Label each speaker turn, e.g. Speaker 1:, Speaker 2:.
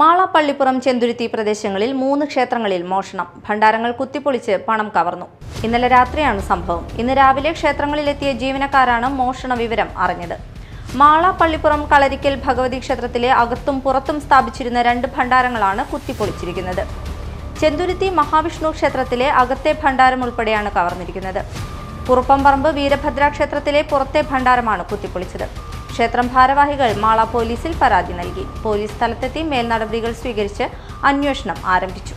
Speaker 1: മാള പള്ളിപ്പുറം ചെന്തുരുത്തി പ്രദേശങ്ങളിൽ മൂന്ന് ക്ഷേത്രങ്ങളിൽ മോഷണം. ഭണ്ഡാരങ്ങൾ കുത്തിപ്പൊളിച്ച് പണം കവർന്നു. ഇന്നലെ രാത്രിയാണ് സംഭവം. ഇന്ന് രാവിലെ ക്ഷേത്രങ്ങളിലെത്തിയ ജീവനക്കാരാണ് മോഷണ വിവരം അറിഞ്ഞത്. മാള പള്ളിപ്പുറം കളരിക്കൽ ഭഗവതി ക്ഷേത്രത്തിലെ അകത്തും പുറത്തും സ്ഥാപിച്ചിരുന്ന രണ്ട് ഭണ്ഡാരങ്ങളാണ് കുത്തിപ്പൊളിച്ചിരിക്കുന്നത്. ചെന്തുരുത്തി മഹാവിഷ്ണു ക്ഷേത്രത്തിലെ അകത്തെ ഭണ്ഡാരം ഉൾപ്പെടെയാണ് കവർന്നിരിക്കുന്നത്. കുറുപ്പംപറമ്പ് വീരഭദ്ര ക്ഷേത്രത്തിലെ പുറത്തെ ഭണ്ഡാരമാണ് കുത്തിപ്പൊളിച്ചത്. ക്ഷേത്രം ഭാരവാഹികൾ മാള പോലീസിൽ പരാതി നൽകി. പോലീസ് സ്ഥലത്തെത്തി മേൽനടപടികൾ സ്വീകരിച്ച് അന്വേഷണം ആരംഭിച്ചു.